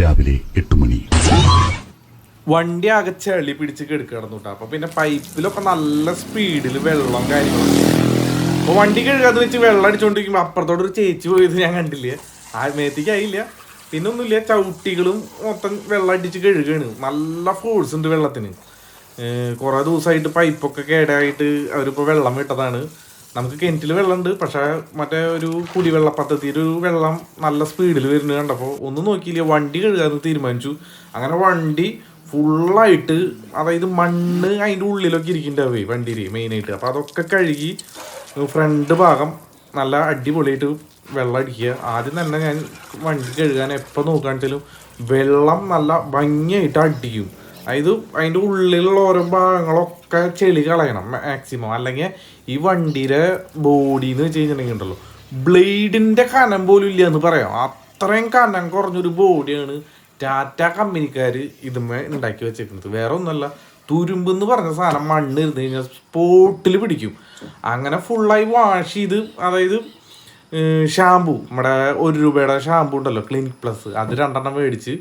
രാവിലെ എട്ട് മണി. വണ്ടി ആകെ ചെളി പിടിച്ച് കെടുക്കിടന്നു കേട്ടോ. അപ്പൊ പിന്നെ പൈപ്പിലൊക്കെ നല്ല സ്പീഡിൽ വെള്ളം കാര്യങ്ങളൊക്കെ. അപ്പൊ വണ്ടി കഴുകാന്ന് വെച്ച് വെള്ളം അടിച്ചോണ്ടിരിക്കുമ്പോ അപ്പുറത്തോട് ഒരു ചേച്ചി പോയത് ഞാൻ കണ്ടില്ല? ആ മേത്തേക്ക് ആയില്ല. പിന്നെ ഒന്നുമില്ല ചവിട്ടികളും മൊത്തം വെള്ളം അടിച്ച് കഴുകാണ്. നല്ല ഫോഴ്സ് ഉണ്ട് വെള്ളത്തിന്. കുറേ ദിവസമായിട്ട് പൈപ്പൊക്കെ കേടായിട്ട് അവരിപ്പോൾ വെള്ളം വിട്ടതാണ്. നമുക്ക് കിണറ്റിൽ വെള്ളമുണ്ട് പക്ഷേ മറ്റേ ഒരു കുടിവെള്ള പദ്ധതിയിൽ ഒരു വെള്ളം നല്ല സ്പീഡിൽ വരുന്നത് കണ്ടപ്പോൾ ഒന്നും നോക്കിയില്ല. വണ്ടി കഴുകാന്ന് തീരുമാനിച്ചു. അങ്ങനെ വണ്ടി ഫുള്ളായിട്ട് അതായത് മണ്ണ് അതിന്റെ ഉള്ളിലൊക്കെ ഇരിക്കുന്നുണ്ടാവേ വണ്ടിയിൽ മെയിനായിട്ട് അപ്പോൾ അതൊക്കെ കഴുകി ഫ്രണ്ട് ഭാഗം നല്ല അടിപൊളിയായിട്ട് വെള്ളം അടിക്കുക. ആദ്യം തന്നെ ഞാൻ വണ്ടി കഴുകാൻ എപ്പോൾ നോക്കുകയാണെങ്കിലും വെള്ളം നല്ല ഭംഗിയായിട്ട് അടിക്കും. അതായത് അതിന്റെ ഉള്ളിലുള്ള ഓരോ ഭാഗങ്ങളൊക്കെ ചെളി കളയണം മാക്സിമം അല്ലെങ്കിൽ ഈ വണ്ടിയുടെ ബോഡി എന്ന് വെച്ച് കഴിഞ്ഞിട്ടുണ്ടെങ്കിൽ ഉണ്ടല്ലോ ബ്ലേഡിന്റെ കനം പോലും ഇല്ല എന്ന് പറയാം. അത്രയും കനം കുറഞ്ഞൊരു ബോഡിയാണ് ടാറ്റ കമ്പനിക്കാർ ഇതുമേ ഉണ്ടാക്കി വെച്ചേക്കുന്നത്. വേറെ ഒന്നുമല്ല തുരുമ്പ് എന്ന് പറഞ്ഞ സാധനം മണ്ണ് ഇരുന്ന് കഴിഞ്ഞാൽ സ്പോട്ടിൽ പിടിക്കും. അങ്ങനെ ഫുള്ളായി വാഷ് ചെയ്ത് അതായത് ഷാമ്പു നമ്മുടെ ഒരു രൂപയുടെ ഷാമ്പു ഉണ്ടല്ലോ ക്ലിനിക് പ്ലസ് അത് രണ്ടെണ്ണം മേടിച്ച്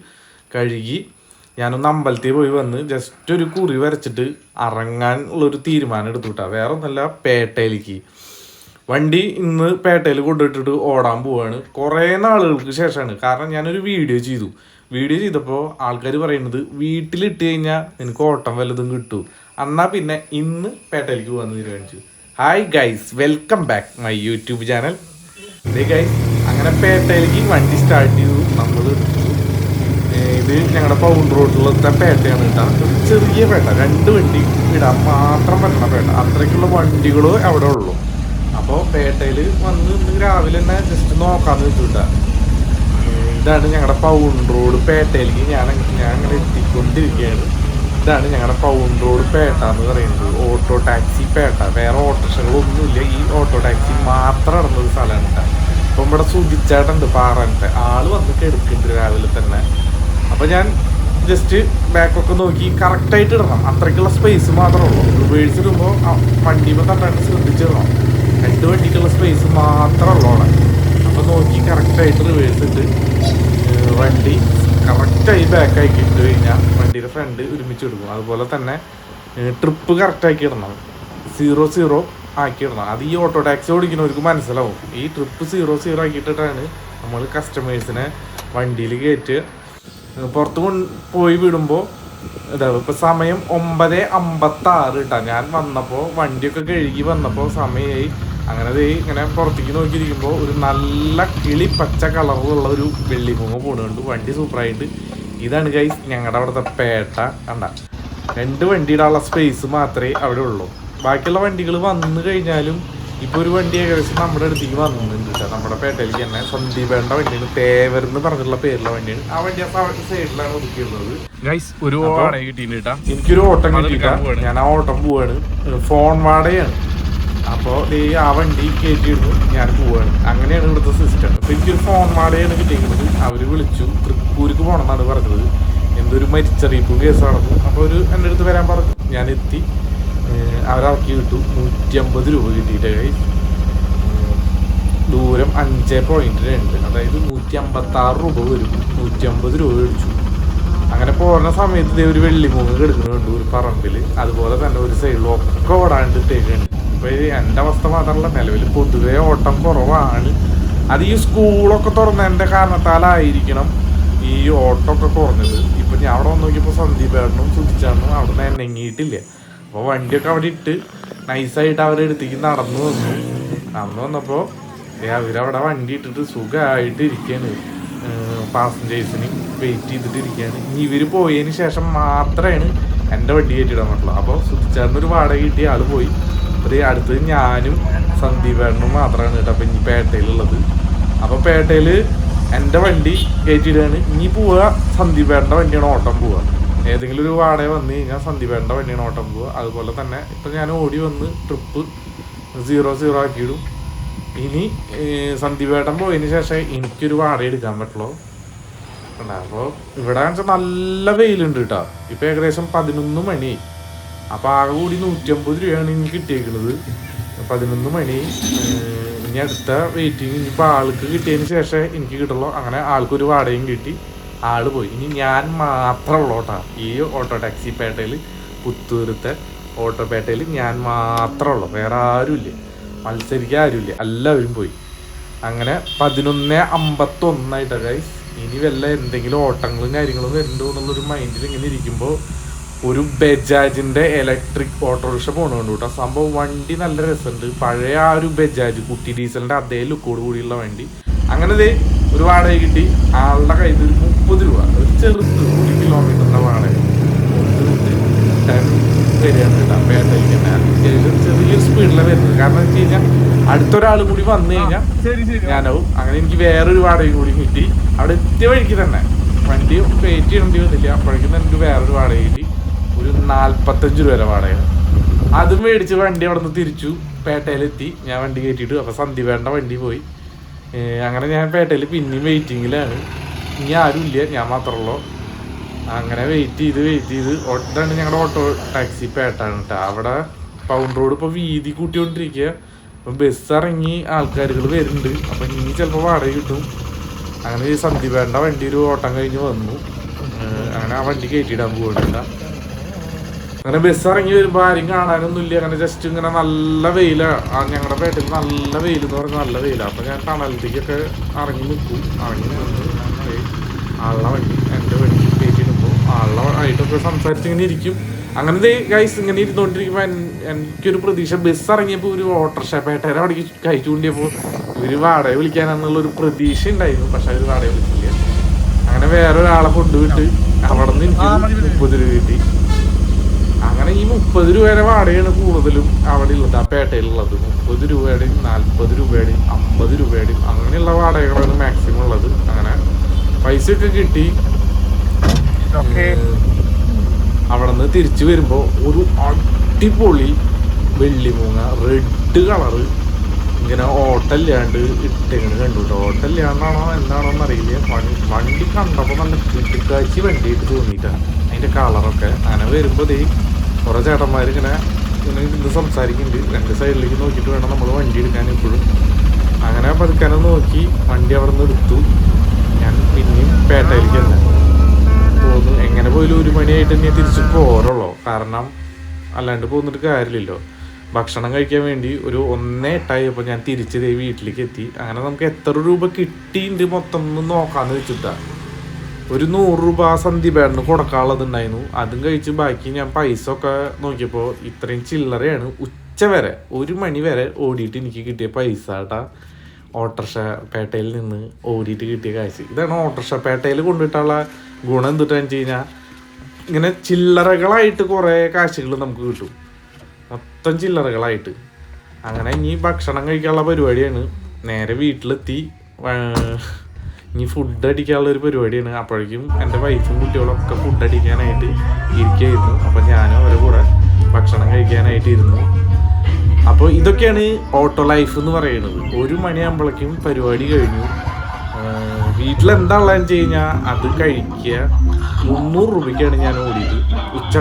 കഴുകി ഞാനൊന്ന് അമ്പലത്തിൽ പോയി വന്ന് ജസ്റ്റ് ഒരു കുറി വരച്ചിട്ട് ഇറങ്ങാൻ ഉള്ളൊരു തീരുമാനം എടുത്തു കിട്ടാം വേറെ ഒന്നല്ല പേട്ടയിലേക്ക്. വണ്ടി ഇന്ന് പേട്ടയിൽ കൊണ്ടിട്ടിട്ട് ഓടാൻ പോവാണ്. കുറേ നാളുകൾക്ക് ശേഷമാണ് കാരണം ഞാനൊരു വീഡിയോ ചെയ്തു. വീഡിയോ ചെയ്തപ്പോൾ ആൾക്കാർ പറയുന്നത് വീട്ടിലിട്ട് കഴിഞ്ഞാൽ നിനക്ക് ഓട്ടം വല്ലതും കിട്ടും. എന്നാൽ പിന്നെ ഇന്ന് പേട്ടയിലേക്ക് പോകാൻ തീരുമാനിച്ചു. Hi guys welcome back my YouTube channel guys അങ്ങനെ പേട്ടയിലേക്ക് വണ്ടി സ്റ്റാർട്ട് ചെയ്തു. ഇത് ഞങ്ങളുടെ പൗണ്ട് റോഡിലത്തെ പേട്ടയാണ് കേട്ടോ. ഒരു ചെറിയ പേട്ട രണ്ട് വണ്ടി ഇടാൻ മാത്രം പറ്റണ പേട്ട. അത്രയ്ക്കുള്ള വണ്ടികളോ അവിടെ ഉള്ളൂ. അപ്പോൾ പേട്ടയിൽ വന്ന് ഇന്ന് രാവിലെ തന്നെ ജസ്റ്റ് നോക്കാന്ന് വെച്ചിട്ട ഇതാണ് ഞങ്ങളുടെ പൗണ്ട് റോഡ് പേട്ടയിലേക്ക് ഞാൻ ഞാൻ അങ്ങനെ എത്തിക്കൊണ്ടിരിക്കുകയാണ്. ഇതാണ് ഞങ്ങളുടെ പൗണ്ട് റോഡ് പേട്ട എന്ന് പറയുന്നത്. Auto taxi Petta. വേറെ ഓട്ടോറിക്ഷകളൊന്നുമില്ല. ഈ ഓട്ടോ ടാക്സി മാത്രം ഇടുന്നൊരു സ്ഥലമാണ് കേട്ടോ. അപ്പം ഇവിടെ സുജിച്ചേട്ടുണ്ട് പാറന്റെ. ആൾ വന്നിട്ട് എടുക്കുന്നുണ്ട് രാവിലെ തന്നെ. അപ്പൊ ഞാൻ ജസ്റ്റ് ബാക്കൊക്കെ നോക്കി കറക്റ്റായിട്ട് ഇടണം. അത്രയ്ക്കുള്ള സ്പേസ് മാത്രമേ ഉള്ളൂ. റിവേഴ്സ് ഇടുമ്പോൾ വണ്ടിയുമ്പോൾ തട്ടാണ്ട് ശ്രദ്ധിച്ചിടണം. രണ്ട് വണ്ടിക്കുള്ള സ്പേസ് മാത്രമേ ഉള്ളൂ അവിടെ. അപ്പോൾ നോക്കി കറക്റ്റായിട്ട് റിവേഴ്സ് ഇട്ട് വണ്ടി കറക്റ്റായി ബാക്കാക്കി ഇട്ട് കഴിഞ്ഞാൽ വണ്ടിയുടെ ഫ്രണ്ട് ഒരുമിച്ച് എടുക്കും. അതുപോലെ തന്നെ ട്രിപ്പ് കറക്റ്റാക്കി ഇടണം. സീറോ സീറോ ആക്കി ഇടണം. അത് ഈ ഓട്ടോ ടാക്സി ഓടിക്കുന്നവർക്ക് മനസ്സിലാവും. ഈ ട്രിപ്പ് സീറോ സീറോ ആക്കിയിട്ടിട്ടാണ് നമ്മൾ കസ്റ്റമേഴ്സിനെ വണ്ടിയിൽ കയറ്റുക പുറത്ത് കൊണ്ട് പോയി വിടുമ്പോൾ ഇതാ ഇപ്പൊ സമയം ഒമ്പത് അമ്പത്തി ആറ് കേട്ടാ ഞാൻ വന്നപ്പോൾ വണ്ടിയൊക്കെ കഴുകി വന്നപ്പോൾ സമയമായി അങ്ങനെ ഇങ്ങനെ പുറത്തേക്ക് നോക്കിയിരിക്കുമ്പോൾ ഒരു നല്ല കിളി പച്ച കളറുള്ള ഒരു വെള്ളിമുങ്ങ പോണുണ്ട് വണ്ടി സൂപ്പറായിട്ട് ഇതാണ് ഗൈസ് ഞങ്ങളുടെ അവിടുത്തെ പേട്ട. കണ്ട? രണ്ട് വണ്ടിയിടാനുള്ള സ്പേസ് മാത്രമേ അവിടെ ഉള്ളൂ. ബാക്കിയുള്ള വണ്ടികൾ വന്നു കഴിഞ്ഞാലും ഇപ്പൊ ഒരു വണ്ടി ഏകദേശം നമ്മുടെ അടുത്തേക്ക് വന്നിട്ടുണ്ട്. കേട്ടോ നമ്മുടെ പേട്ടയിലേക്ക് തന്നെ സന്ദീപേണ്ട വണ്ടിയാണ് തേവർ എന്ന് പറഞ്ഞിട്ടുള്ള പേരുള്ള വണ്ടിയാണ്. ആ വണ്ടി ആ സൈഡിലാണ് ഒതുക്കിയുള്ളത് ഗൈസ് ഒരു വാടക കിട്ടിയിട്ടുണ്ട് കേട്ടാ. എനിക്കൊരു ഓട്ടം കിട്ടിയിട്ടാണ് ഞാൻ ആ ഓട്ടം പോവാണ്. ഫോൺ വാടകയാണ്. അപ്പോൾ ഈ ആ വണ്ടി കയറ്റിയിരുന്നു ഞാൻ പോവാണ്. അങ്ങനെയാണ് ഇവിടുത്തെ സിസ്റ്റം അപ്പൊ എനിക്കൊരു ഫോൺ വാടകയാണ് കിട്ടിയിരിക്കുന്നത്. അവർ വിളിച്ചു. തൃക്കൂർക്ക് പോകണം എന്നാണ് പറഞ്ഞത്. എന്തൊരു മരിച്ചറിയിപ്പും കേസ് നടന്നു അപ്പോൾ ഒരു എന്റെ അടുത്ത് വരാൻ പറഞ്ഞു. ഞാൻ എത്തി. അവരിറക്കി കിട്ടു നൂറ്റി അമ്പത് രൂപ കിട്ടിയിട്ട് ദൂരം അഞ്ച് പോയിന്റ് രണ്ട്. അതായത് നൂറ്റി അമ്പത്തി ആറ് രൂപ വരും. നൂറ്റി അമ്പത് രൂപ മേടിച്ചു. അങ്ങനെ പോകുന്ന സമയത്ത് ഒരു വെള്ളിമൂങ്ങ് കിടക്കുന്നുണ്ട് ഒരു പറമ്പിൽ അതുപോലെ തന്നെ ഒരു സൈഡിൽ ഒക്കെ ഓടാണ്ട് ഇട്ടേക്കാണ് ഇപ്പൊ എന്റെ അവസ്ഥ മാത്രമല്ല നിലവിൽ പൊതുവെ ഓട്ടം കുറവാണ്. അത് ഈ സ്കൂളൊക്കെ തുറന്നതിന്റെ കാരണത്താലായിരിക്കണം ഈ ഓട്ടമൊക്കെ കുറഞ്ഞത്. ഇപ്പൊ ഞാൻ അവിടെ വന്ന് നോക്കിയപ്പോൾ സന്ദീപേട്ടനും സുധിച്ചാണും അവിടെ നിന്ന് എന്നെങ്ങിയിട്ടില്ല അപ്പോൾ വണ്ടിയൊക്കെ അവിടെ ഇട്ട് നൈസായിട്ട് അവരെടുത്തേക്ക് നടന്നു വന്നു. നടന്നു വന്നപ്പോൾ അവരവിടെ വണ്ടി ഇട്ടിട്ട് സുഖമായിട്ട് ഇരിക്കുകയാണ് പാസഞ്ചേഴ്സിന് വെയിറ്റ് ചെയ്തിട്ട് ഇരിക്കുകയാണ് ഇനി ഇവർ പോയതിന് ശേഷം മാത്രമാണ് എന്റെ വണ്ടി കയറ്റിടാൻ പറ്റുള്ളൂ. അപ്പോൾ സുധിച്ചാറിന് ഒരു വാടക കിട്ടിയ ആൾ പോയി. അപ്പോൾ അടുത്തത് ഞാനും സന്ദീപേട്ടനും മാത്രമാണ് കേട്ടോ അപ്പം ഇനി പേട്ടയിലുള്ളത്. അപ്പോൾ പേട്ടയിൽ എന്റെ വണ്ടി കയറ്റിയിടുകയാണ് ഇനി പോവുക സന്ദീപേട്ടന്റെ വണ്ടിയാണ് ഓട്ടം പോവുക. ഏതെങ്കിലും ഒരു വാടക വന്നു കഴിഞ്ഞാൽ സന്ദീപേട്ടന്റെ വണ്ടിയാണ് ഓട്ടം പോവുക. അതുപോലെ തന്നെ ഇപ്പം ഞാൻ ഓടി വന്ന് ട്രിപ്പ് സീറോ സീറോ ആക്കിയിടും. ഇനി സന്ദീപേട്ടൻ പോയതിന് ശേഷം എനിക്കൊരു വാട എടുക്കാൻ പറ്റുള്ളൂ. അപ്പോൾ ഇവിടെ വെച്ചാൽ നല്ല വെയിലുണ്ട് കേട്ടോ ഇപ്പം ഏകദേശം പതിനൊന്ന് മണി. അപ്പോൾ ആകെ കൂടി നൂറ്റമ്പത് രൂപയാണ് ഇനി കിട്ടിയേക്കുന്നത് പതിനൊന്ന് മണി ഇനി അടുത്ത വെയിറ്റിംഗ് ഇനിയിപ്പോൾ ആൾക്ക് കിട്ടിയതിന് ശേഷം എനിക്ക് കിട്ടുള്ളൂ. അങ്ങനെ ആൾക്കൊരു വാടകയും കിട്ടി. ആൾ പോയി. ഇനി ഞാൻ മാത്രമേ ഉള്ളൂ കേട്ടോ ഈ ഓട്ടോ ടാക്സി പേട്ടയിൽ പുത്തൂരത്തെ ഓട്ടോ പേട്ടയിൽ ഞാൻ മാത്രമേ ഉള്ളൂ. വേറെ ആരുമില്ല. മത്സരിക്കാൻ ആരുമില്ല. എല്ലാവരും പോയി. അങ്ങനെ പതിനൊന്ന് അമ്പത്തൊന്നായിട്ട് ഗൈസ് ഇനി വല്ല എന്തെങ്കിലും ഓട്ടങ്ങളും കാര്യങ്ങളും വരുന്നുണ്ടോ എന്നുള്ളൊരു മൈൻഡിൽ ഇങ്ങനെ ഇരിക്കുമ്പോൾ ഒരു ബജാജിന്റെ ഇലക്ട്രിക് ഓട്ടോറിക്ഷ പോകണുണ്ട് കേട്ടോ സംഭവം വണ്ടി നല്ല രസമുണ്ട്. പഴയ ആ ഒരു ബജാജ് കുട്ടി ഡീസലിന്റെ അതേ ലുക്കോട് കൂടിയുള്ള വണ്ടി. അങ്ങനെ ദേ ഒരു വാടക കിട്ടി. ആളുടെ കയ്യിൽ ഒരു മുപ്പത് രൂപ. ഒരു ചെറുത് ഒരു കിലോമീറ്ററിന്റെ വാടക. വരികയാണ് കേട്ടോ. പേട്ടയിലേക്ക് ഇങ്ങനെ ചെറിയൊരു സ്പീഡിലാണ് വരുന്നത്. കാരണം വെച്ച് കഴിഞ്ഞാൽ അടുത്തൊരാൾ കൂടി വന്നു കഴിഞ്ഞാൽ ശരി ശരി. ഞാനാവും. അങ്ങനെ എനിക്ക് വേറൊരു വാടകയും കൂടി കിട്ടി. അവിടെ എത്തിയ വഴിക്ക് തന്നെ വണ്ടി വെയിറ്റ് ചെയ്യേണ്ടി വന്നില്ല. അപ്പോഴേക്കും തന്നെ എനിക്ക് വേറൊരു വാടക കിട്ടി. ഒരു നാൽപ്പത്തഞ്ച് രൂപ വരെ വാടക. അതും മേടിച്ച് വണ്ടി അവിടെ നിന്ന് തിരിച്ചു പേട്ടയിലെത്തി. ഞാൻ വണ്ടി കയറ്റിയിട്ട്. അപ്പോൾ സന്ധ്യവേണ്ട വണ്ടി പോയി. ഏർ അങ്ങനെ ഞാൻ പേട്ടയിൽ പിന്നെയും വെയിറ്റിങ്ങിലാണ് ഇനി ആരുമില്ല. ഞാൻ മാത്രമേ ഉള്ളൂ. അങ്ങനെ വെയിറ്റ് ചെയ്ത് വെയിറ്റ് ചെയ്ത്. ഇതാണ് ഞങ്ങളുടെ ഓട്ടോ ടാക്സി പേട്ടാണ് കേട്ടോ അവിടെ പൗണ്ട് റോഡ് ഇപ്പോൾ വീതി കൂട്ടിക്കൊണ്ടിരിക്കുക അപ്പം ബസ് ഇറങ്ങി ആൾക്കാരുകൾ വരുന്നുണ്ട്. അപ്പം ഇനി ചിലപ്പോൾ വാടക കിട്ടും. അങ്ങനെ ഈ സന്ദീപേണ്ട വണ്ടി ഒരു ഓട്ടം കഴിഞ്ഞ് വന്നു. അങ്ങനെ ആ വണ്ടി കയറ്റിയിടാൻ പോകണ്ട അങ്ങനെ ബസ് ഇറങ്ങി വരുമ്പോൾ ആരും കാണാനൊന്നുമില്ല. അങ്ങനെ ജസ്റ്റ് ഇങ്ങനെ നല്ല വെയിലാണ് ഞങ്ങളുടെ പേട്ടിൽ നല്ല വെയിൽ എന്ന് പറഞ്ഞാൽ നല്ല വെയിലാണ് അപ്പം ഞാൻ ടണലത്തേക്കൊക്കെ ഇറങ്ങി നിൽക്കും ഇറങ്ങി നിന്ന് ആളുടെ വണ്ടി എന്റെ വണ്ടി. ആയിട്ടൊക്കെ സംസാരിച്ച് ഇങ്ങനെ ഇരിക്കും. അങ്ങനെ ദേ ഗൈസ് ഇങ്ങനെ ഇരുന്നുകൊണ്ടിരിക്കുമ്പോൾ എൻ- എനിക്കൊരു പ്രതീക്ഷ. ബസ് ഇറങ്ങിയപ്പോൾ ഒരു ഓട്ടോറിക്ഷ പേട്ടേരെ അവിടേക്ക് കഴിച്ചു കൊണ്ടിയപ്പോ ഇവർ വാടക വിളിക്കാനെന്നുള്ള ഒരു പ്രതീക്ഷ ഉണ്ടായിരുന്നു പക്ഷെ അവർ വാടക വിളിച്ചില്ല. അങ്ങനെ വേറെ ഒരാളെ കൊണ്ടുവിട്ട് അവിടെ നിന്ന് എനിക്ക് മുപ്പത് രൂപ കിട്ടി. അങ്ങനെ ഈ മുപ്പത് രൂപയുടെ വാടകയാണ് കൂടുതലും അവിടെ ഉള്ളത് ആ പേട്ടയിലുള്ളത്. മുപ്പത് രൂപയുടെയും നാൽപ്പത് രൂപയുടെയും അമ്പത് രൂപയുടെയും അങ്ങനെയുള്ള വാടകകളാണ് മാക്സിമം ഉള്ളത്. അങ്ങനെ പൈസ ഒക്കെ കിട്ടി. അവിടെ നിന്ന് തിരിച്ചു വരുമ്പോൾ ഒരു അടിപൊളി വെള്ളിമൂങ്ങ റെഡ് കളറ് ഇങ്ങനെ ഓട്ടല്ലാണ്ട് ഇട്ടിങ്ങനെ കണ്ടു കേട്ടോ ഓട്ടല്ലാണ്ടാണോ എന്താണോ എന്നറിയില്ല വണ്ടി കണ്ടപ്പോൾ നല്ല കിട്ടിക്കാച്ചി വണ്ടിയായിട്ട് തോന്നിയിട്ടാണ് അതിന്റെ കളറൊക്കെ അങ്ങനെ വരുമ്പോൾ ദേ കുറേ ചേട്ടന്മാർ ഇങ്ങനെ ഇങ്ങനെ ഇരുന്ന് സംസാരിക്കുന്നുണ്ട്. രണ്ട് സൈഡിലേക്ക് നോക്കിയിട്ട് വേണം നമ്മൾ വണ്ടി എടുക്കാൻ ഇപ്പോഴും അങ്ങനെ പതുക്കാനെ നോക്കി വണ്ടി അവിടെ നിന്ന് എടുത്തു. ഞാൻ പിന്നെയും പേട്ടയിലേക്ക് ഒരു മണിയായിട്ട് തന്നെ തിരിച്ചു പോരുള്ളൂ കാരണം അല്ലാണ്ട് പോന്നിട്ട് കാര്യമില്ലല്ലോ. ഭക്ഷണം കഴിക്കാൻ വേണ്ടി ഒരു ഒന്നേ എട്ടായപ്പോൾ ഞാൻ തിരിച്ച് വീട്ടിലേക്ക് എത്തി. അങ്ങനെ നമുക്ക് എത്ര രൂപ കിട്ടിയിട്ടുണ്ട് മൊത്തം ഒന്ന് നോക്കാന്ന് വെച്ചിട്ടാ. ഒരു നൂറ് രൂപ പേടന്ന് കൊടുക്കാനുള്ളത് കൊടുക്കാനുള്ളതുണ്ടായിരുന്നു. അതും കഴിച്ച് ബാക്കി ഞാൻ പൈസ ഒക്കെ നോക്കിയപ്പോൾ ഇത്രയും ചില്ലറയാണ് ഉച്ച വരെ ഒരു മണി വരെ ഓടിയിട്ട് എനിക്ക് കിട്ടിയ പൈസ കേട്ടാ ഓട്ടർഷ പേട്ടയിൽ നിന്ന് ഓടിയിട്ട് കിട്ടിയ കാഴ്ച ഇതാണ് ഓട്ടർഷ പേട്ടയിൽ കൊണ്ടിട്ടുള്ള ഗുണം എന്തിട്ടാന്ന് വെച്ച് കഴിഞ്ഞാൽ ഇങ്ങനെ ചില്ലറകളായിട്ട് കുറേ കാശുകൾ നമുക്ക് കിട്ടും. മൊത്തം ചില്ലറകളായിട്ട്. അങ്ങനെ ഇനി ഭക്ഷണം കഴിക്കാനുള്ള പരിപാടിയാണ്. നേരെ വീട്ടിലെത്തി ഇനി ഫുഡ് അടിക്കാനുള്ള ഒരു പരിപാടിയാണ്. അപ്പോഴേക്കും എന്റെ വൈഫും കുട്ടികളും ഒക്കെ ഫുഡ് അടിക്കാനായിട്ട് ഇരിക്കുകയായിരുന്നു അപ്പോൾ ഞാനും അവരുടെ കൂടെ ഭക്ഷണം കഴിക്കാനായിട്ട് ഇരുന്നു. അപ്പോൾ ഇതൊക്കെയാണ് ഓട്ടോ ലൈഫ് എന്ന് പറയുന്നത്. ഒരു മണിയാകുമ്പോഴേക്കും പരിപാടി കഴിഞ്ഞു. വീട്ടിലെന്താ ഉള്ളതെന്ന് വെച്ച് കഴിഞ്ഞാൽ അത് കഴിക്കുക. മുന്നൂറ് രൂപയ്ക്കാണ് ഞാൻ ഓടിയത്. ഉച്ച